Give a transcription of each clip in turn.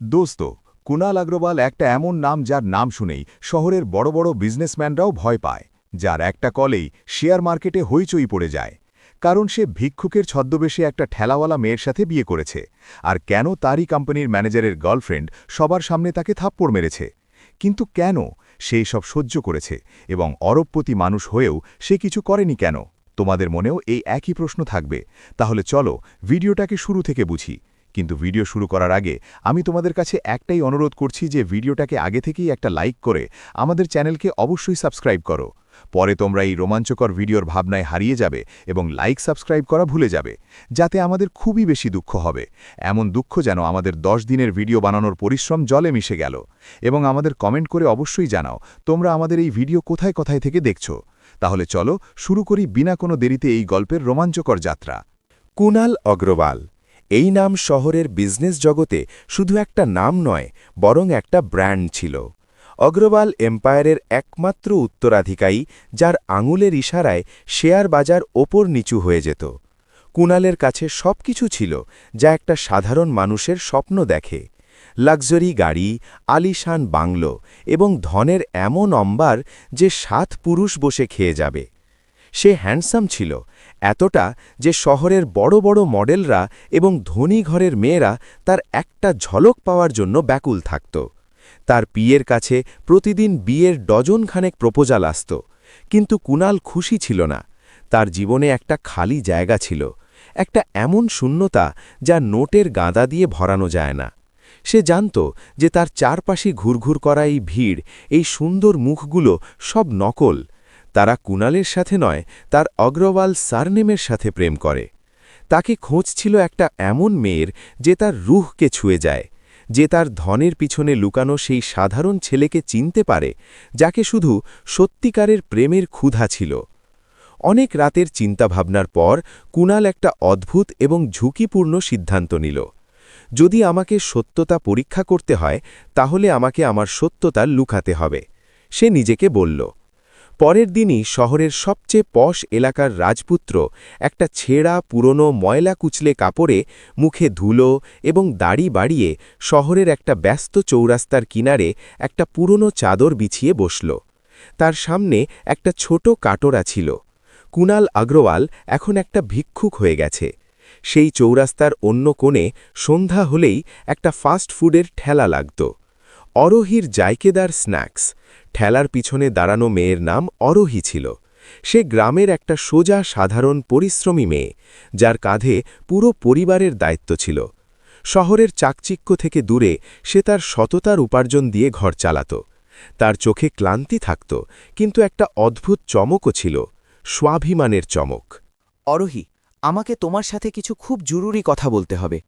দোস্ত, কুনাল আগ্রওয়াল একটা এমন নাম যার নাম শুনেই শহরের বড় বড় বিজনেসম্যানরাও ভয় পায়, যার একটা কলেই শেয়ার মার্কেটে হইচই পড়ে যায়। কারণ সে ভিক্ষুকের ছদ্মবেশে একটা ঠেলাওয়ালা মেয়ের সাথে বিয়ে করেছে, আর কেন তারই কোম্পানির ম্যানেজারের গার্লফ্রেন্ড সবার সামনে তাকে থাপ্পড় মেরেছে? কিন্তু কেন সেই সব সহ্য করেছে এবং অরবপতি মানুষ হয়েও সে কিছু করেনি কেন? তোমাদের মনেও এই একই প্রশ্ন থাকবে। তাহলে চলো, ভিডিওটাকে শুরু থেকে বুঝি। কিন্তু ভিডিও শুরু করার আগে আমি তোমাদের কাছে একটাই অনুরোধ করছি যে ভিডিওটাকে আগে থেকেই একটা লাইক করে আমাদের চ্যানেলকে অবশ্যই সাবস্ক্রাইব করো। পরে তোমরা এই রোমাঞ্চকর ভিডিওর ভাবনায় হারিয়ে যাবে এবং লাইক সাবস্ক্রাইব করা ভুলে যাবে, যাতে আমাদের খুবই বেশি দুঃখ হবে। এমন দুঃখ যেন আমাদের দশ দিনের ভিডিও বানানোর পরিশ্রম জলে মিশে গেল। এবং আমাদের কমেন্ট করে অবশ্যই জানাও, তোমরা আমাদের এই ভিডিও কোথায় কোথায় থেকে দেখছ। তাহলে চলো শুরু করি বিনা কোনো দেরিতে এই গল্পের রোমাঞ্চকর যাত্রা। কুনাল অগ্রওয়াল এই নাম শহরের বিজনেস জগতে শুধু একটা নাম নয়, বরং একটা ব্র্যান্ড ছিল। অগ্রওয়াল এম্পায়ারের একমাত্র উত্তরাধিকারী, যার আঙুলের ইশারায় শেয়ার বাজার ওপর নিচু হয়ে যেত। কুনালের কাছে সবকিছু ছিল, যা একটা সাধারণ মানুষের স্বপ্ন দেখে। লাক্সারি গাড়ি, আলিশান বাংলো এবং ধনের এমন অম্বার যে সাত পুরুষ বসে খেয়ে যাবে। সে হ্যান্ডসাম ছিল, এতটা যে শহরের বড় বড় মডেলরা এবং ধনী ঘরের মেয়েরা তার একটা ঝলক পাওয়ার জন্য ব্যাকুল থাকত। তার পিয়ের কাছে প্রতিদিন বিয়ের ডজনখানেক প্রপোজাল আসত, কিন্তু কুনাল খুশি ছিল না। তার জীবনে একটা খালি জায়গা ছিল, একটা এমন শূন্যতা যা নোটের গাঁদা দিয়ে ভরানো যায় না। সে জানত যে তার চারপাশে ঘুরঘুর করা এই ভিড়, এই সুন্দর মুখগুলো সব নকল তারা কুনালের সাথে নয়, তার অগ্রওয়াল সারনেমের সাথে প্রেম করে। তাকে খোঁজ ছিল একটা এমন মেয়ের যে তার রুহকে ছুঁয়ে যায়, যে তার ধনের পিছনে লুকানো সেই সাধারণ ছেলেকে চিনতে পারে, যাকে শুধু সত্যিকারের প্রেমের ক্ষুধা ছিল। অনেক রাতের চিন্তাভাবনার পর কুনাল একটা অদ্ভুত এবং ঝুঁকিপূর্ণ সিদ্ধান্ত নিল। যদি আমাকে সত্যতা পরীক্ষা করতে হয়, তাহলে আমাকে আমার সত্যতা লুকাতে হবে, সে নিজেকে বলল। পরের দিনই শহরের সবচেয়ে পশ এলাকার রাজপুত্র একটা ছেঁড়া, পুরনো ময়লা কুচলে কাপড়ে মুখে ধুলো এবং দাড়ি বাড়িয়ে শহরের একটা ব্যস্ত চৌরাস্তার কিনারে একটা পুরনো চাদর বিছিয়ে বসল। তার সামনে একটা ছোট কাটোরা ছিল। কুনাল আগ্রওয়াল এখন একটা ভিক্ষুক হয়ে গেছে। সেই চৌরাস্তার অন্য কোণে সন্ধ্যা হলেই একটা ফাস্ট ফুডের ঠেলা লাগত। অরোহির জায়কেদার স্ন্যাক্স। ঠেলার পিছনে দাঁড়ানো মেয়ের নাম অরোহী ছিল। সে গ্রামের একটা সোজা, সাধারণ, পরিশ্রমী মেয়ে, যার কাঁধে পুরো পরিবারের দায়িত্ব ছিল। শহরের চাকচিক্য থেকে দূরে সে তার সততার উপার্জন দিয়ে ঘর চালাত। তার চোখে ক্লান্তি থাকত, কিন্তু একটা অদ্ভুত চমকও ছিল, স্বাভিমানের চমক। অরোহী, আমাকে তোমার সাথে কিছু খুব জরুরি কথা বলতে হবে।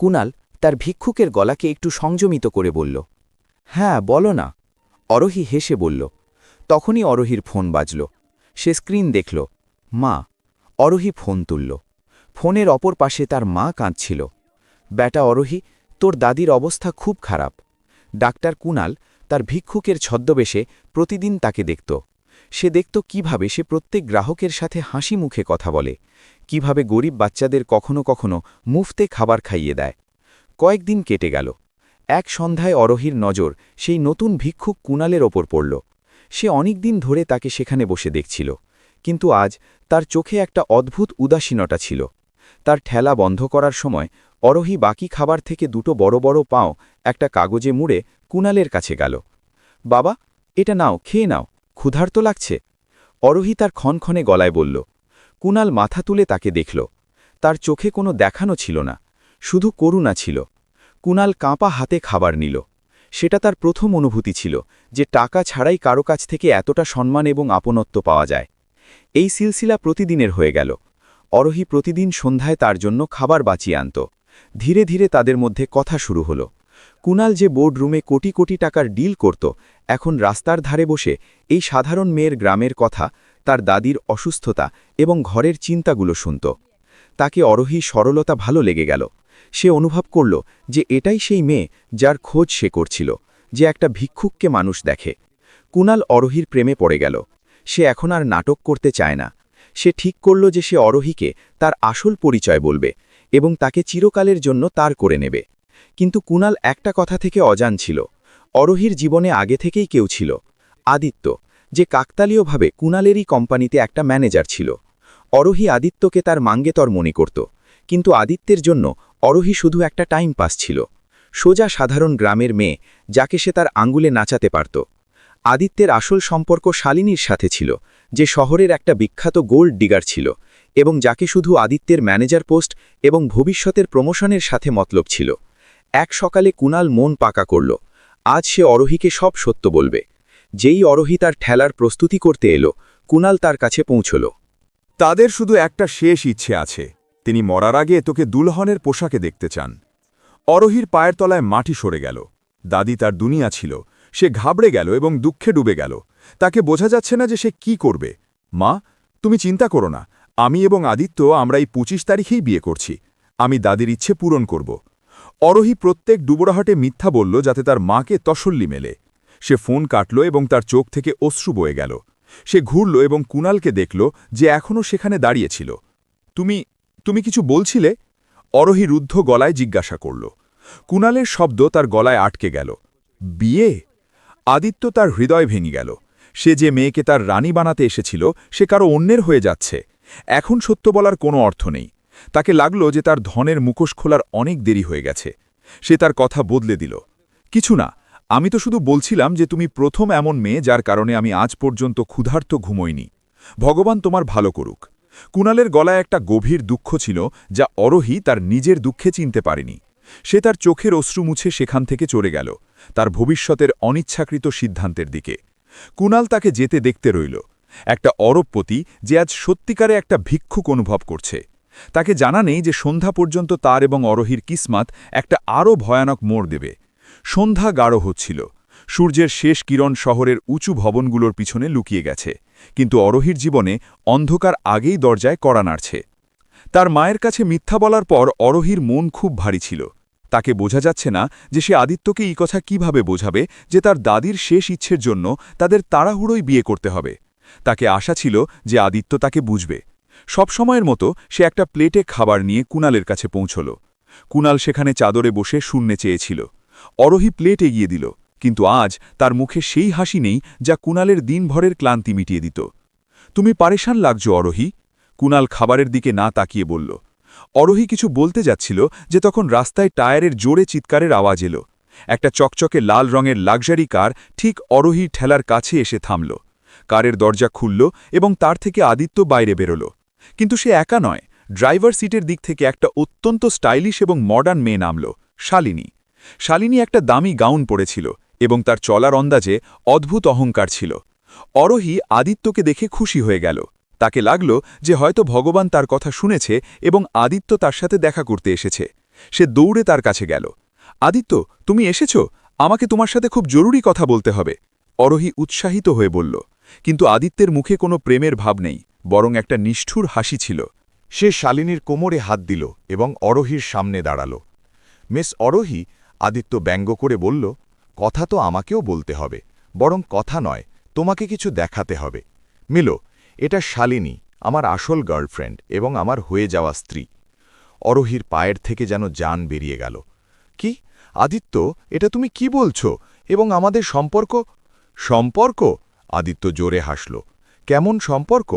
কুনাল তার ভিক্ষুকের গলাকে একটু সংযমিত করে বলল। হ্যাঁ বলো না। অরোহী হেসে বলল। তখনই অরোহীর ফোন বাজল। সে স্ক্রিন দেখল। মা, অরোহী ফোন তুলল। ফোনের অপর পাশে তার মা কাঁদছিল। ব্যাটা অরোহী, তোর দাদির অবস্থা খুব খারাপ। ডাক্তার কুনাল তার ভিক্ষুকের ছদ্মবেশে প্রতিদিন তাকে দেখত। সে দেখত কীভাবে সে প্রত্যেক গ্রাহকের সাথে হাসি মুখে কথা বলে। কীভাবে গরিব বাচ্চাদের কখনো কখনো মুফতে খাবার খাইয়ে দেয়। কয়েকদিন কেটে গেল। এক সন্ধ্যায় অরোহীর নজর সেই নতুন ভিক্ষুক কুনালের ওপর পড়ল। সে অনেকদিন ধরে তাকে সেখানে বসে দেখছিল, কিন্তু আজ তার চোখে একটা অদ্ভুত উদাসীনতা ছিল। তার ঠেলা বন্ধ করার সময় অরোহী বাকি খাবার থেকে দুটো বড় বড় পাও, একটা কাগজে মুড়ে কুনালের কাছে গেল। বাবা, এটা নাও, খেয়ে নাও, ক্ষুধার্ত লাগছে? অরোহী তার ক্ষণক্ষণে গলায় বলল। কুনাল মাথা তুলে তাকে দেখল। তার চোখে কোনো দেখানো ছিল না, শুধু করুণা ছিল। কুনাল কাঁপা হাতে খাবার নিল। সেটা তার প্রথম অনুভূতি ছিল যে টাকা ছাড়াই কারও কাছ থেকে এতটা সম্মান এবং আপনত্ব পাওয়া যায়। এই সিলসিলা প্রতিদিনের হয়ে গেল। অরোহী প্রতিদিন সন্ধ্যায় তার জন্য খাবার বাঁচিয়ে আনত। ধীরে ধীরে তাদের মধ্যে কথা শুরু হলো। কুনাল যে বোর্ডরুমে কোটি কোটি টাকার ডিল করত, এখন রাস্তার ধারে বসে এই সাধারণ মেয়ের গ্রামের কথা, তার দাদির অসুস্থতা এবং ঘরের চিন্তাগুলো শুনত। তাকে অরোহী সরলতা ভালো লেগে গেল। সে অনুভব করল যে এটাই সেই মেয়ে যার খোঁজ সে করছিল, যে একটা ভিক্ষুককে মানুষ দেখে। কুনাল অরোহীর প্রেমে পড়ে গেল। সে এখন আর নাটক করতে চায় না। সে ঠিক করল যে সে অরোহীকে তার আসল পরিচয় বলবে এবং তাকে চিরকালের জন্য তার করে নেবে। কিন্তু কুনাল একটা কথা থেকে অজান ছিল। অরোহীর জীবনে আগে থেকেই কেউ ছিল। আদিত্য, যে কাকতালীয়ভাবে কুনালেরই কোম্পানিতে একটা ম্যানেজার ছিল। অরোহী আদিত্যকে তার মাঙ্গেতর মনে করত, কিন্তু আদিত্যের জন্য অরোহী শুধু একটা টাইম পাস ছিল। সোজা সাধারণ গ্রামের মেয়ে, যাকে সে তার আঙ্গুলে নাচাতে পারত। আদিত্যের আসল সম্পর্ক শালিনীর সাথে ছিল, যে শহরের একটা বিখ্যাত গোল্ড ডিগার ছিল এবং যাকে শুধু আদিত্যের ম্যানেজার পোস্ট এবং ভবিষ্যতের প্রমোশনের সাথে মতলব ছিল। এক সকালে কুনাল মন পাকা করল, আজ সে অরোহীকে সব সত্য বলবে। যেই অরোহী তার ঠেলার প্রস্তুতি করতে এলো, কুনাল তার কাছে পৌঁছল। তাদের শুধু একটা শেষ ইচ্ছে আছে তিনি মরার আগে তোকে দুলহনের পোশাকে দেখতে চান। অরোহীর পায়ের তলায় মাটি সরে গেল। দাদি তার দুনিয়া ছিল। সে ঘাবড়ে গেল এবং দুঃখে ডুবে গেল। তাকে বোঝা যাচ্ছে না যে সে কি করবে। মা, তুমি চিন্তা করো না। আমি এবং আদিত্য আমরা এই পঁচিশ তারিখেই বিয়ে করছি। আমি দাদির ইচ্ছে পূরণ করব। অরোহী প্রত্যেক ডুবরাহাটে মিথ্যা বলল যাতে তার মাকে তসল্লি মেলে। সে ফোন কাটল এবং তার চোখ থেকে অশ্রু বয়ে গেল। সে ঘুরল এবং কুনালকে দেখল যে এখনও সেখানে দাঁড়িয়েছিল তুমি তুমি কিছু বলছিলে? অরোহী রুদ্ধ গলায় জিজ্ঞাসা করল। কুনালের শব্দ তার গলায় আটকে গেল। বিয়ে? আদিত্য তার হৃদয় ভেঙে গেল। সে যে মেয়েকে তার রানী বানাতে এসেছিল, সে কারও অন্যের হয়ে যাচ্ছে। এখন সত্য বলার কোনো অর্থ নেই। তাকে লাগল যে তার ধনের মুখোশ খোলার অনেক দেরি হয়ে গেছে। সে তার কথা বদলে দিল। কিছু না, আমি তো শুধু বলছিলাম যে তুমি প্রথম এমন মেয়ে যার কারণে আমি আজ পর্যন্ত ক্ষুধার্ত ঘুমোইনি। ভগবান তোমার ভালো করুক। কুনালের গলায় একটা গভীর দুঃখ ছিল যা অরোহী তার নিজের দুঃখে চিনতে পারেনি। সে তার চোখের অশ্রু মুছে সেখান থেকে চলে গেল, তার ভবিষ্যতের অনিচ্ছাকৃত সিদ্ধান্তের দিকে। কুনাল তাকে যেতে দেখতে রইল। একটা অরবপতি যে আজ সত্যিকারে একটা ভিক্ষুক অনুভব করছে। তাকে জানা নেই যে সন্ধ্যা পর্যন্ত তার এবং অরোহীর কিসমাত একটা আরও ভয়ানক মোড় দেবে। সন্ধ্যা গাঢ় হচ্ছিল। সূর্যের শেষ কিরণ শহরের উঁচু ভবনগুলোর পিছনে লুকিয়ে গেছে। কিন্তু অরোহীর জীবনে অন্ধকার আগেই দরজায় কড়া নাড়ছে। তার মায়ের কাছে মিথ্যা বলার পর অরোহীর মন খুব ভারী ছিল। তাকে বোঝা যাচ্ছে না যে সে আদিত্যকে এই কথা কীভাবে বোঝাবে যে তার দাদির শেষ ইচ্ছের জন্য তাদের তাড়াহুড়োই বিয়ে করতে হবে। তাকে আশা ছিল যে আদিত্য তাকে বুঝবে। সব সময়ের মতো সে একটা প্লেটে খাবার নিয়ে কুনালের কাছে পৌঁছল। কুনাল সেখানে চাদরে বসে শূন্যে চেয়েছিল। অরোহী প্লেট এগিয়ে দিল। কিন্তু আজ তার মুখে সেই হাসি নেই যা কুনালের দিনভরের ক্লান্তি মিটিয়ে দিত। তুমি পারেশান লাগছো, অরোহী? কুনাল খাবারের দিকে না তাকিয়ে বলল। অরোহী কিছু বলতে যাচ্ছিল যে তখন রাস্তায় টায়ারের জোরে চিৎকারের আওয়াজ এলো। একটা চকচকে লাল রঙের লাক্সারি কার ঠিক অরোহী ঠেলার কাছে এসে থামল। কারের দরজা খুলল এবং তার থেকে আদিত্য বাইরে বেরোল। কিন্তু সে একা নয়, ড্রাইভার সিটের দিক থেকে একটা অত্যন্ত স্টাইলিশ এবং মডার্ন মেয়ে নামল, শালিনী। শালিনী একটা দামি গাউন পরেছিল। এবং তার চলার অন্দাজে অদ্ভুত অহংকার ছিল। অরোহী আদিত্যকে দেখে খুশি হয়ে গেল। তাকে লাগল যে হয়তো ভগবান তার কথা শুনেছে এবং আদিত্য তার সাথে দেখা করতে এসেছে। সে দৌড়ে তার কাছে গেল। আদিত্য, তুমি এসেছ? আমাকে তোমার সাথে খুব জরুরি কথা বলতে হবে। অরোহী উৎসাহিত হয়ে বলল। কিন্তু আদিত্যের মুখে কোনো প্রেমের ভাব নেই, বরং একটা নিষ্ঠুর হাসি ছিল। সে শালিনীর কোমরে হাত দিল এবং অরোহীর সামনে দাঁড়াল। মিস অরোহী, আদিত্য ব্যঙ্গ করে বলল কথা তো আমাকেও বলতে হবে, বরং কথা নয়, তোমাকে কিছু দেখাতে হবে। মিলো, এটা শালিনী, আমার আসল গার্লফ্রেন্ড এবং আমার হয়ে যাওয়া স্ত্রী। অরোহীর পায়ের থেকে যেন যান বেরিয়ে গেল। কি? আদিত্য, এটা তুমি কি বলছো? এবং আমাদের সম্পর্ক? সম্পর্ক? আদিত্য জোরে হাসল। কেমন সম্পর্ক?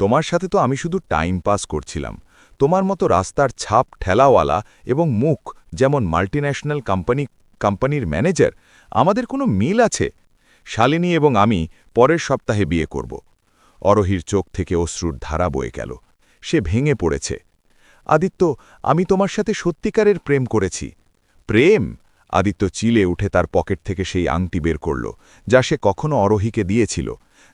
তোমার সাথে তো আমি শুধু টাইম পাস করছিলাম। তোমার মতো রাস্তার ছাপ ঠেলাওয়ালা এবং মুখ যেমন মাল্টিন্যাশনাল কোম্পানি কোম্পানির ম্যানেজার, আমাদের কোনো মিল আছে? শালিনী এবং আমি পরের সপ্তাহে বিয়ে করব। অরোহীর চোখ থেকে অশ্রুর ধারা বয়ে গেল। সে ভেঙে পড়েছে। আদিত্য, আমি তোমার সাথে সত্যিকারের প্রেম করেছি। প্রেম? আদিত্য চিলে উঠে তার পকেট থেকে সেই আংটি বের করল, যা সে কখনো অরোহীকে দিয়েছিল,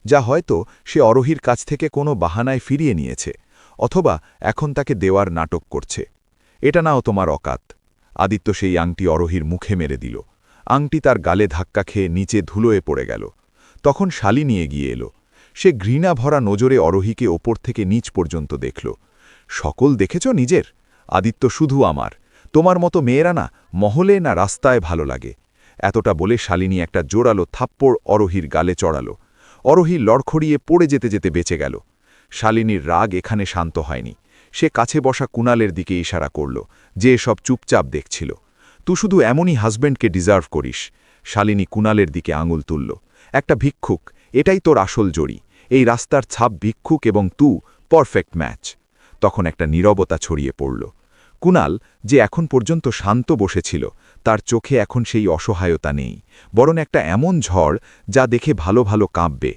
যা হয়তো সে অরোহীর কাছ থেকে কোনো বাহানায় ফিরিয়ে নিয়েছে, অথবা এখন তাকে দেওয়ার নাটক করছে। এটা নাও তোমার অকাত। আদিত্য সেই আংটি অরোহীর মুখে মেরে দিল। আংটি তার গালে ধাক্কা খেয়ে নিচে ধুলোয় পড়ে গেল। তখন শালি নিয়ে গিয়ে এলো। সে ঘৃণা ভরা নজরে অরোহীকে ওপর থেকে নিচ পর্যন্ত দেখল। সকল দেখেছ নিজের? আদিত্য শুধু আমার। তোমার মতো মেয়েরা না, মহলে না রাস্তায় ভালো লাগে। এতটা বলে শালিনী একটা জোরালো থাপ্পড় অরোহীর গালে চড়ালো। অরোহী লড়খড়িয়ে পড়ে যেতে যেতে বেঁচে গেল। শালিনীর রাগ এখানে শান্ত হয়নি। সে কাছে বসা কুনালের দিকে ইশারা করল, যে সব চুপচাপ দেখছিল। তু শুধু এমনই হাজব্যান্ডকে ডিজার্ভ করিস, শালিনী কুণালের দিকে আঙুল তুলল। একটা ভিক্ষুক, এটাই তোর আসল জড়ি। এই রাস্তার ছাপ ভিক্ষুক এবং তু পারফেক্ট ম্যাচ। তখন একটা নীরবতা ছড়িয়ে পড়ল। কুণাল, যে এখন পর্যন্ত শান্ত বসেছিল, তার চোখে এখন সেই অসহায়তা নেই, বরং একটা এমন ঝড় যা দেখে ভালো ভালো কাঁপবে।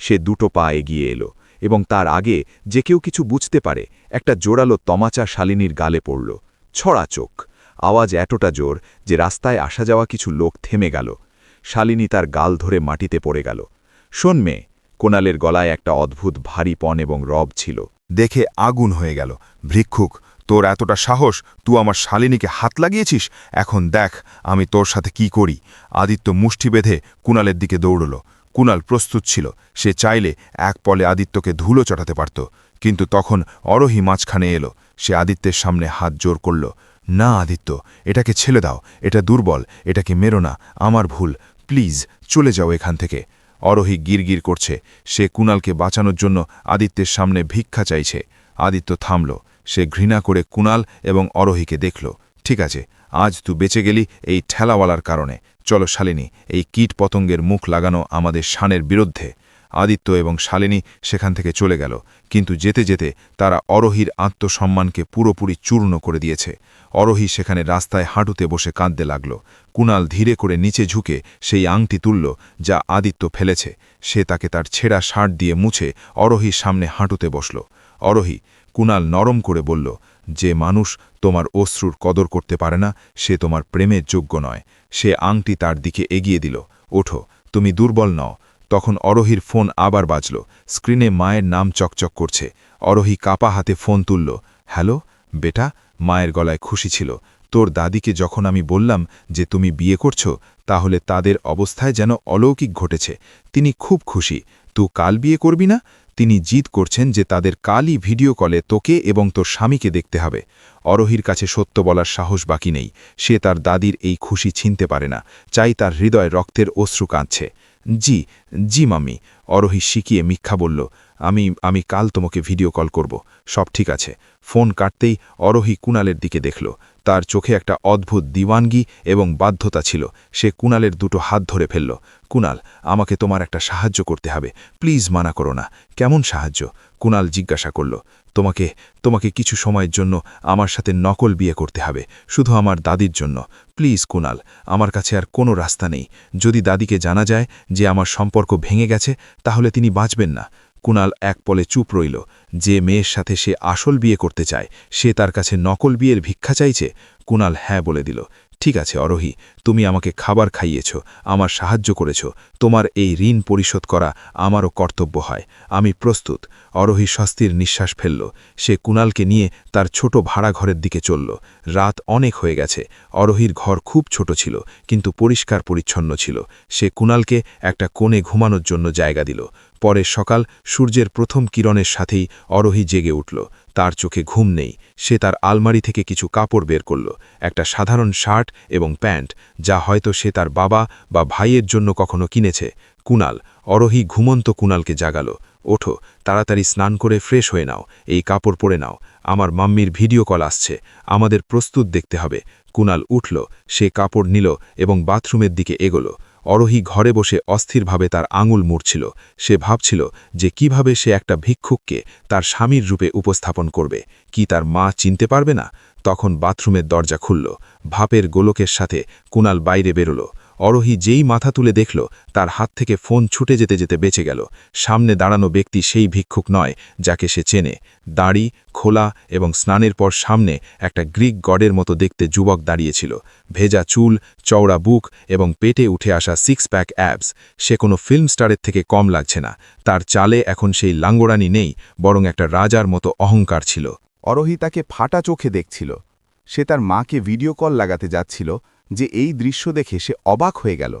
সে দুটো পা এগিয়ে এলো। এবং তার আগে যে কেউ কিছু বুঝতে পারে, একটা জোরালো তমাচা শালিনীর গালে পড়ল। ছড়া চোখ। আওয়াজ এতটা জোর যে রাস্তায় আসা যাওয়া কিছু লোক থেমে গেল। শালিনী তার গাল ধরে মাটিতে পড়ে গেল। শোন মেয়ে কোনালের গলায় একটা অদ্ভুত ভারী পণ এবং রব ছিল। দেখে আগুন হয়ে গেল। ভিক্ষুক, তোর এতটা সাহস, তুই আমার শালিনীকে হাত লাগিয়েছিস? এখন দেখ, আমি তোর সাথে কি করি। আদিত্য মুষ্টি বেঁধে কুণালের দিকে দৌড়ল। কুণাল প্রস্তুত ছিল। সে চাইলে এক পলে আদিত্যকে ধুলো চটাতে পারত। কিন্তু তখন অরোহী মাঝখানে এলো। সে আদিত্যের সামনে হাত জোর করল, না আদিত্য, এটাকে ছেলে দাও। এটা দুর্বল, এটাকে মেরো না। আমার ভুল। প্লিজ, চলে যাও এখান থেকে। অরহি গিরগির করছে। সে কুণালকে বাঁচানোর জন্য আদিত্যের সামনে ভিক্ষা চাইছে। আদিত্য থামল। সে ঘৃণা করে কুণাল এবং অরোহীকে দেখল। ঠিক আছে, আজ তুই বেঁচে গেলি এই ঠেলাওয়ালার কারণে। চলো শালিনী, এই কীট পতঙ্গের মুখ লাগানো আমাদের শানের বিরুদ্ধে। আদিত্য এবং শালিনী সেখান থেকে চলে গেল, কিন্তু যেতে যেতে তারা অরোহীর আত্মসম্মানকে পুরোপুরি চূর্ণ করে দিয়েছে। অরোহী সেখানে রাস্তায় হাঁটুতে বসে কাঁদতে লাগল। কুণাল ধীরে করে নিচে ঝুঁকে সেই আংটি তুলল, যা আদিত্য ফেলেছে। সে তাকে তার ছেঁড়া শার্ট দিয়ে মুছে অরোহীর সামনে হাঁটুতে বসল। অরোহী, কুণাল নরম করে বলল যে মানুষ তোমার অশ্রুর কদর করতে পারে না, সে তোমার প্রেমের যোগ্য নয়। সে আংটি তার দিকে এগিয়ে দিল। ওঠো, তুমি দুর্বল নও। তখন অরহির ফোন আবার বাজল। স্ক্রিনে মায়ের নাম চকচক করছে। অরহি কাপা হাতে ফোন তুলল, হ্যালো, বেটা? মায়ের গলায় খুশি ছিল। তোর দাদিকে যখন আমি বললাম যে তুমি বিয়ে করছ, তাহলে তাদের অবস্থায় যেন অলৌকিক ঘটেছে। তিনি খুব খুশি। তুই কাল বিয়ে করবি না? তিনি জিদ করছেন যে তাদের কালই ভিডিও কলে তোকে এবং তোর স্বামীকে দেখতে হবে। অরোহীর কাছে সত্য বলার সাহস বাকি নেই। সে তার দাদির এই খুশি ছিনতে পারে না। চাই তার হৃদয় রক্তের অশ্রু কাঁদছে। জি জি মাম্মি। অরোহী শিখিয়ে মিথ্যা বলল আমি আমি কাল তোমাকে ভিডিও কল করব। সব ঠিক আছে। ফোন কাটতেই অরহি কুণালের দিকে দেখল। তার চোখে একটা অদ্ভুত দিওয়ানগি এবং বাধ্যতা ছিল। সে কুণালের দুটো হাত ধরে ফেলল। কুণাল, আমাকে তোমার একটা সাহায্য করতে হবে। প্লিজ মানা করো না। কেমন সাহায্য? কুণাল জিজ্ঞাসা করল। তোমাকে তোমাকে কিছু সময়ের জন্য আমার সাথে নকল বিয়ে করতে হবে। শুধু আমার দাদির জন্য। প্লিজ কুণাল, আমার কাছে আর কোনো রাস্তা নেই। যদি দাদিকে জানা যায় যে আমার সম্পর্ক ভেঙে গেছে, তাহলে তিনি বাঁচবেন না। কুণাল এক পলে চুপ রইল। যে মেয়ের সাথে সে আসল বিয়ে করতে চায়, সে তার কাছে নকল বিয়ের ভিক্ষা চাইছে? কুণাল হ্যাঁ বলে দিল। ঠিক আছে, অরোহী, তুমি আমাকে খাবার খাইয়েছ, আমার সাহায্য করেছ, তোমার এই ঋণ পরিশোধ করা আমারও কর্তব্য হয়, আমি প্রস্তুত। অরোহী স্বস্তির নিঃশ্বাস ফেলল। সে কুণালকে নিয়ে তার ছোট ভাড়া ঘরের দিকে চলল। রাত অনেক হয়ে গেছে। অরোহীর ঘর খুব ছোট ছিল, কিন্তু পরিষ্কার পরিচ্ছন্ন ছিল। সে কুণালকে একটা কোণে ঘুমানোর জন্য জায়গা দিল। পরে সকাল সূর্যের প্রথম কিরণের সাথেই অরহি জেগে উঠল। তার চোখে ঘুম নেই। সে তার আলমারি থেকে কিছু কাপড় বের করল, একটা সাধারণ শার্ট এবং প্যান্ট, যা হয়তো সে তার বাবা বা ভাইয়ের জন্য কখনো কিনেছে। কুনাল অরহি ঘুমন্ত কুনালকে জাগালো, ওঠো, তাড়াতাড়ি স্নান করে ফ্রেশ হয়ে নাও, এই কাপড় পরে নাও, আমার মাম্মির ভিডিও কল আসছে, আমাদের প্রস্তুত দেখতে হবে। কুনাল উঠল, সে কাপড় নিল এবং বাথরুমের দিকে এগোলো। অরহি ঘরে বসে অস্থিরভাবে তার আঙুল মুড়ছিল। সে ভাবছিল যে কীভাবে সে একটা ভিক্ষুককে তার স্বামীর রূপে উপস্থাপন করবে। কি তার মা চিনতে পারবে না? তখন বাথরুমের দরজা খুলল। ভাপের গোলকের সাথে কুনাল বাইরে বেরোল। অরহি যেই মাথা তুলে দেখল, তার হাত থেকে ফোন ছুটে যেতে যেতে বেঁচে গেল। সামনে দাঁড়ানো ব্যক্তি সেই ভিক্ষুক নয়, যাকে সে চেনে। দাড়ি, খোলা এবং স্নানের পর সামনে একটা গ্রিক গডের মতো দেখতে যুবক দাঁড়িয়েছিল। ভেজা চুল, চওড়া বুক এবং পেটে উঠে আসা সিক্স প্যাক অ্যাবস সে কোনো ফিল্ম স্টারের থেকে কম লাগছে না। তার চালে এখন সেই লাঙ্গড়ানি নেই, বরং একটা রাজার মতো অহংকার ছিল। অরহি তাকে ফাটা চোখে দেখছিল। সে তার মাকে ভিডিও কল লাগাতে যাচ্ছিল যে এই দৃশ্য দেখে সে অবাক হয়ে গেল।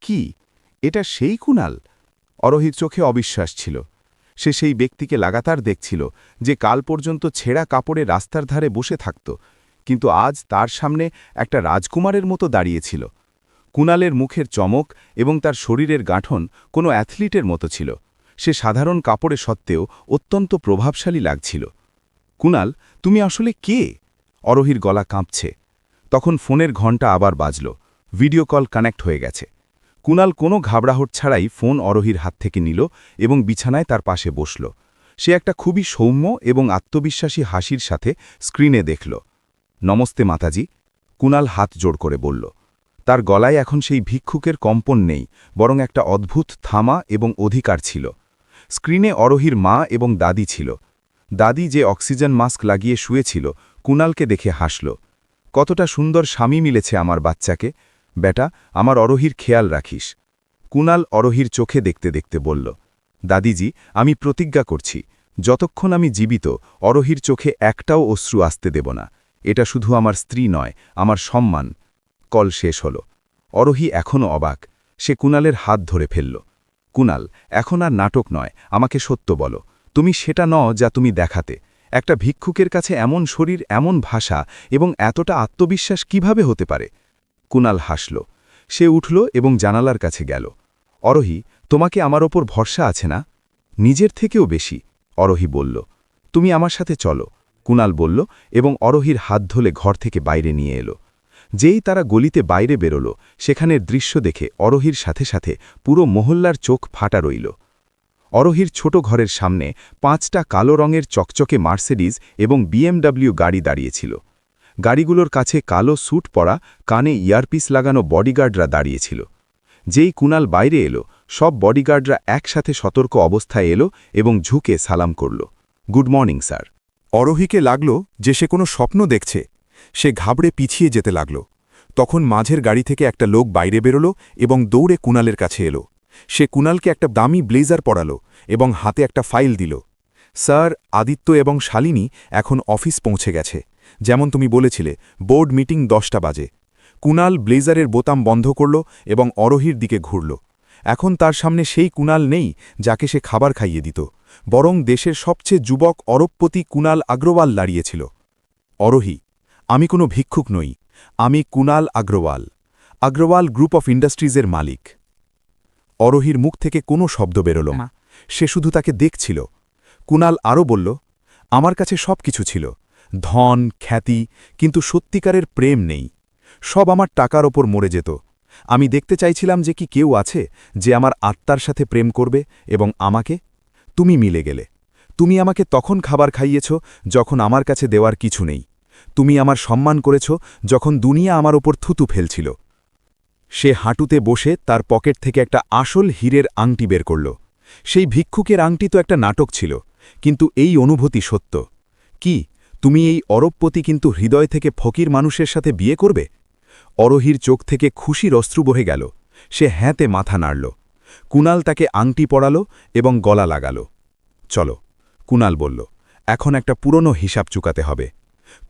কি? এটা সেই কুনাল অরহির চোখে অবিশ্বাস ছিল। সে সেই ব্যক্তিকে লাগাতার দেখছিল, যে কাল পর্যন্ত ছেঁড়া কাপড়ে রাস্তার ধারে বসে থাকত, কিন্তু আজ তার সামনে একটা রাজকুমারের মতো দাঁড়িয়েছিল। কুনালের মুখের চমক এবং তার শরীরের গাঠন কোনো অ্যাথলিটের মতো ছিল। সে সাধারণ কাপড়ে সত্ত্বেও অত্যন্ত প্রভাবশালী লাগছিল। কুনাল তুমি আসলে কে? অরহির গলা কাঁপছে। তখন ফোনের ঘণ্টা আবার বাজল। ভিডিও কল কানেক্ট হয়ে গেছে। কুনাল কোনো ঘাবড়াহট ছাড়াই ফোন অরোহীর হাত থেকে নিল এবং বিছানায় তার পাশে বসল। সে একটা খুবই সৌম্য এবং আত্মবিশ্বাসী হাসির সাথে স্ক্রিনে দেখল। নমস্তে মাতাজি। কুনাল হাত জোড় করে বলল। তার গলায় এখন সেই ভিক্ষুকের কম্পন নেই, বরং একটা অদ্ভুত থামা এবং অধিকার ছিল। স্ক্রিনে অরোহীর মা এবং দাদি ছিল। দাদি যে অক্সিজেন মাস্ক লাগিয়ে শুয়েছিল, কুনালকে দেখে হাসল। কতটা সুন্দর স্বামী মিলেছে আমার বাচ্চাকে। বেটা, আমার অরোহীর খেয়াল রাখিস। কুনাল অরোহীর চোখে দেখতে দেখতে বলল, দাদিজি, আমি প্রতিজ্ঞা করছি, যতক্ষণ আমি জীবিত, অরোহীর চোখে একটাও অশ্রু আসতে দেব না। এটা শুধু আমার স্ত্রী নয়, আমার সম্মান। কল শেষ হল। অরোহী এখনও অবাক। সে কুনালের হাত ধরে ফেলল, কুনাল, এখন আর নাটক নয়, আমাকে সত্য বলো। তুমি সেটা ন যা তুমি দেখাতে। একটা ভিক্ষুকের কাছে এমন শরীর, এমন ভাষা এবং এতটা আত্মবিশ্বাস কীভাবে হতে পারে? কুনাল হাসল। সে উঠল এবং জানালার কাছে গেল। অরোহী, তোমাকে আমার ওপর ভরসা আছে না? নিজের থেকেও বেশি। অরোহী বলল, তুমি আমার সাথে চলো। কুনাল বলল এবং অরোহীর হাত ধলে ঘর থেকে বাইরে নিয়ে এলো। যেই তারা গলিতে বাইরে বেরোল, সেখানের দৃশ্য দেখে অরোহীর সাথে সাথে পুরো মহল্লার চোখ ফাটা রইল। অরোহীর ছোট ঘরের সামনে পাঁচটা কালো রঙের চকচকে মার্সেডিজ এবং বিএমডব্লিউ গাড়ি দাঁড়িয়েছিল। গাড়িগুলোর কাছে কালো স্যুট পরা, কানে ইয়ারপিস লাগানো বডিগার্ডরা দাঁড়িয়েছিল। যেই কুনাল বাইরে এলো, সব বডিগার্ডরা একসাথে সতর্ক অবস্থায় এলো এবং ঝুঁকে সালাম করল। Good morning, sir. অরোহীকে লাগল যে সে কোনো স্বপ্ন দেখছে। সে ঘাবড়ে পিছিয়ে যেতে লাগল। তখন মাঝের গাড়ি থেকে একটা লোক বাইরে বেরোল এবং দৌড়ে কুনালের কাছে এলো। সে কুনালকে একটা দামি ব্লেজার পরালো এবং হাতে একটা ফাইল দিল। স্যার, আদিত্য এবং শালিনী এখন অফিস পৌঁছে গেছে। যেমন তুমি বলেছিলে, বোর্ড মিটিং দশটা বাজে। কুনাল ব্লেজারের বোতাম বন্ধ করল এবং অরোহীর দিকে ঘুরল। এখন তার সামনে সেই কুনাল নেই যাকে সে খাবার খাইয়ে দিত, বরং দেশের সবচেয়ে যুবক অরবপতি কুনাল আগ্রওয়াল দাঁড়িয়েছিল। অরোহী, আমি কোনো ভিক্ষুক নই, আমি কুনাল আগ্রওয়াল। আগ্রওয়াল গ্রুপ অফ ইন্ডাস্ট্রিজের মালিক। অরোহীর মুখ থেকে কোনো শব্দ বেরোল না। সে শুধু তাকে দেখছিল। কুনাল আরও বলল আমার কাছে সব কিছু ছিল ধন খ্যাতি কিন্তু সত্যিকারের প্রেম নেই। সব আমার টাকার ওপর মরে যেত। আমি দেখতে চাইছিলাম যে কি কেউ আছে যে আমার আত্মার সাথে প্রেম করবে এবং আমাকে তুমি মিলে গেলে। তুমি আমাকে তখন খাবার খাইয়েছ যখন আমার কাছে দেওয়ার কিছু নেই। তুমি আমার সম্মান করেছ যখন দুনিয়া আমার ওপর থুতু ফেলছিল। সে হাঁটুতে বসে তার পকেট থেকে একটা আসল হীরের আংটি বের করল। সেই ভিক্ষুকের আংটি তো একটা নাটক ছিল, কিন্তু এই অনুভূতি সত্য। কি, তুমি এই অরবপতি কিন্তু হৃদয় থেকে ফকির মানুষের সাথে বিয়ে করবে? অরোহীর চোখ থেকে খুশির অশ্রু বহে গেল, সে হ্যাঁতে মাথা নাড়ল। কুনাল তাকে আংটি পড়াল এবং গলা লাগাল। চলো, কুনাল বলল, এখন একটা পুরনো হিসাব চুকাতে হবে।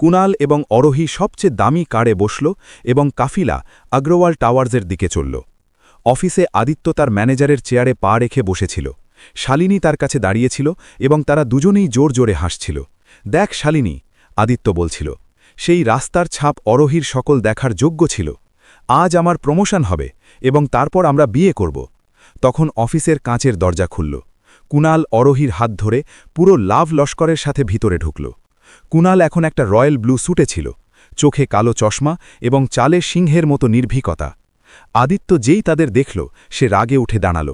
কুনাল এবং অরোহী সবচেয়ে দামি কারে বসল এবং কাফিলা আগ্রওয়াল টাওয়ার্সের দিকে চলল। অফিসে আদিত্য তার ম্যানেজারের চেয়ারে পা রেখে বসেছিল। শালিনী তার কাছে দাঁড়িয়েছিল এবং তারা দুজনেই জোর জোরে হাসছিল। দেখ শালিনী, আদিত্য বলছিল, সেই রাস্তার ছাপ অরোহীর সকল দেখার যোগ্য ছিল। আজ আমার প্রমোশন হবে এবং তারপর আমরা বিয়ে করব। তখন অফিসের কাঁচের দরজা খুলল। কুনাল অরোহীর হাত ধরে পুরো লাভ লস্করের সাথে ভিতরে ঢুকল। কুনাল এখন একটা রয়্যাল ব্লু স্যুটে ছিল, চোখে কালো চশমা এবং চালে সিংহের মতো নির্ভীকতা। আদিত্য যেই তাদের দেখল, সে রাগে উঠে দাঁড়াল।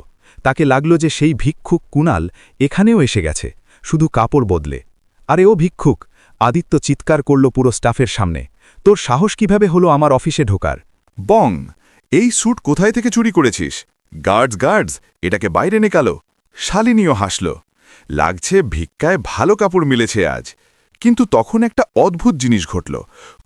তাকে লাগল যে সেই ভিক্ষুক কুনাল এখানেও এসে গেছে, শুধু কাপড় বদলে। আরে ও ভিক্ষুক, আদিত্য চিৎকার করল পুরো স্টাফের সামনে, তোর সাহস কীভাবে হলো আমার অফিসে ঢোকার? বং, এই স্যুট কোথায় থেকে চুরি করেছিস? গার্ডস গার্ডস, এটাকে বাইরে নেকালো। শালিনীও হাসল। লাগছে ভিক্ষায় ভালো কাপড় মিলেছে আজ। কিন্তু তখন একটা অদ্ভুত জিনিস ঘটল।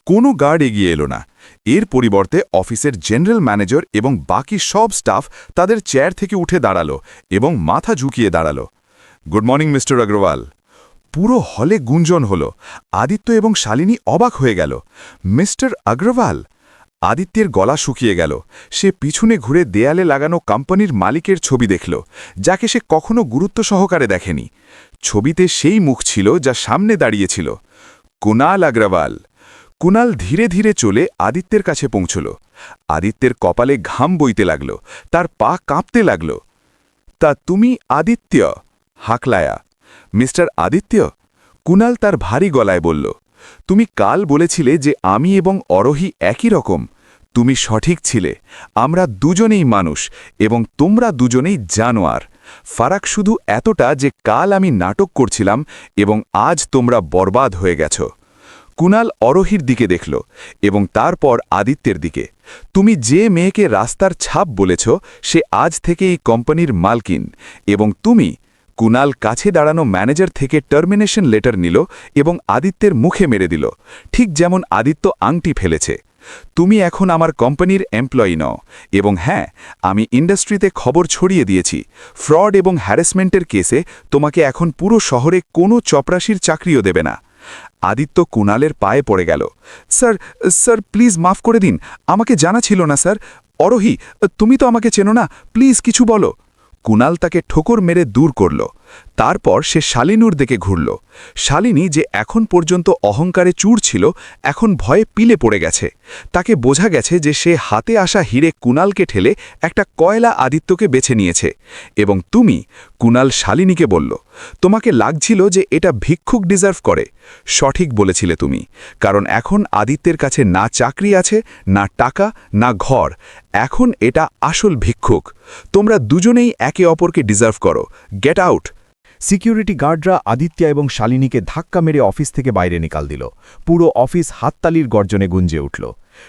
কোনো গার্ড এগিয়ে এলো না। এর পরিবর্তে অফিসের জেনারেল ম্যানেজার এবং বাকি সব স্টাফ তাদের চেয়ার থেকে উঠে দাঁড়াল এবং মাথা ঝুঁকিয়ে দাঁড়াল। Good morning, mister Agarwal. পুরো হলে গুঞ্জন হল। আদিত্য এবং শালিনী অবাক হয়ে গেল। মিস্টার অগ্রওয়াল! আদিত্যের গলা শুকিয়ে গেল। সে পিছনে ঘুরে দেয়ালে লাগানো কোম্পানির মালিকের ছবি দেখল, যাকে সে কখনো গুরুত্ব সহকারে দেখেনি। ছবিতে সেই মুখ ছিল যা সামনে দাঁড়িয়েছিল। কুনাল আগ্রওয়াল। কুনাল ধীরে ধীরে চলে আদিত্যের কাছে পৌঁছল। আদিত্যের কপালে ঘাম বইতে লাগল, তার পা কাঁপতে লাগল। তা তুমি আদিত্য? হাকলায়া। মিস্টার আদিত্য? কুনাল তার ভারী গলায় বলল, তুমি কাল বলেছিলে যে আমি এবং অরোহী একই রকম। তুমি সঠিক ছিলে। আমরা দুজনেই মানুষ এবং তোমরা দুজনেই জানোয়ার। ফারাক শুধু এতটা যে কাল আমি নাটক করছিলাম এবং আজ তোমরা বরবাদ হয়ে গেছ। কুনাল অরোহীর দিকে দেখল এবং তারপর আদিত্যের দিকে। তুমি যে মেয়েকে রাস্তার ছাপ বলেছ, সে আজ থেকে এই কোম্পানির মালকিন এবং তুমি কুনাল কাছে দাঁড়ানো ম্যানেজার থেকে টার্মিনেশন লেটার নিল এবং আদিত্যের মুখে মেরে দিল। ঠিক যেমন আদিত্য আংটি ফেলেছে। তুমি এখন আমার কোম্পানির এমপ্লয়ি নও। এবং হ্যাঁ আমি ইন্ডাস্ট্রিতে খবর ছড়িয়ে দিয়েছি। ফ্রড এবং হ্যারাসমেন্টের কেসে তোমাকে এখন পুরো শহরে কোনো চপরাশির চাকরিও দেবে না। আদিত্য কুণালের পায়ে পড়ে গেল। স্যার স্যার, প্লিজ মাফ করে দিন। আমাকে জানা ছিল না, স্যার। অরোহী, তুমি তো আমাকে চেনো না। প্লিজ কিছু বলো। কুণাল তাকে ঠোকর মেরে দূর করল। তারপর সে শালিনুর দিকে ঘুরল। শালিনী যে এখন পর্যন্ত অহংকারে চূড় ছিল, এখন ভয়ে পিলে পড়ে গেছে। তাকে বোঝা গেছে যে সে হাতে আসা হিরে কুণালকে ঠেলে একটা কয়লা আদিত্যকে বেছে নিয়েছে। এবং তুমি কুনাল শালিনীকে বলল, তোমাকে লাগছিল যে এটা ভিক্ষুক ডিজার্ভ করে। সঠিক বলেছিলে তুমি, কারণ এখন আদিত্যের কাছে না চাকরি আছে, না টাকা, না ঘর। এখন এটা আসল ভিক্ষুক। তোমরা দুজনেই একে অপরকে ডিজার্ভ করো। Get out! সিকিউরিটি গার্ডরা আদিত্য এবং শালিনীকে ধাক্কা মেরে অফিস থেকে বাইরে নিকাল দিল। পুরো অফিস হাততালির গর্জনে গুঞ্জে উঠল।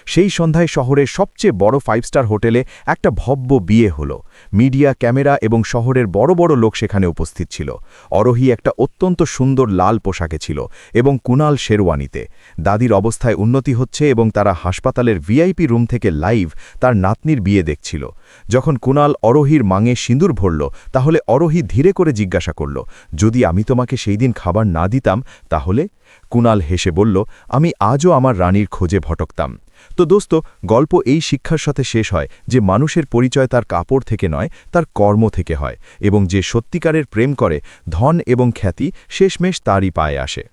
সেই সন্ধ্যায় শহরের সবচেয়ে বড় ফাইভ স্টার হোটেলে একটা ভব্য বিয়ে হল। মিডিয়া, ক্যামেরা এবং শহরের বড় বড় লোক সেখানে উপস্থিত ছিল। অরোহী একটা অত্যন্ত সুন্দর লাল পোশাকে ছিল এবং কুনাল শেরওয়ানিতে। দাদির অবস্থায় উন্নতি হচ্ছে এবং তারা হাসপাতালের ভিআইপি রুম থেকে লাইভ তার নাতনির বিয়ে দেখছিল। যখন কুনাল অরোহীর মাঙে সিঁদুর ভরল, তাহলে অরোহী ধীরে করে জিজ্ঞাসা করল, যদি আমি তোমাকে সেই দিন খাবার না দিতাম, তাহলে? কুনাল হেসে বলল, আমি আজও আমার রানীর খোঁজে ভটকতাম। তো দোস্ত, গল্প এই শিক্ষার সাথে শেষ হয় যে মানুষের পরিচয় তার কাপড় থেকে নয়, তার কর্ম থেকে হয় এবং যে সত্যিকারের প্রেম করে, ধন এবং খ্যাতি শেষমেশ তারই পায়ে আসে।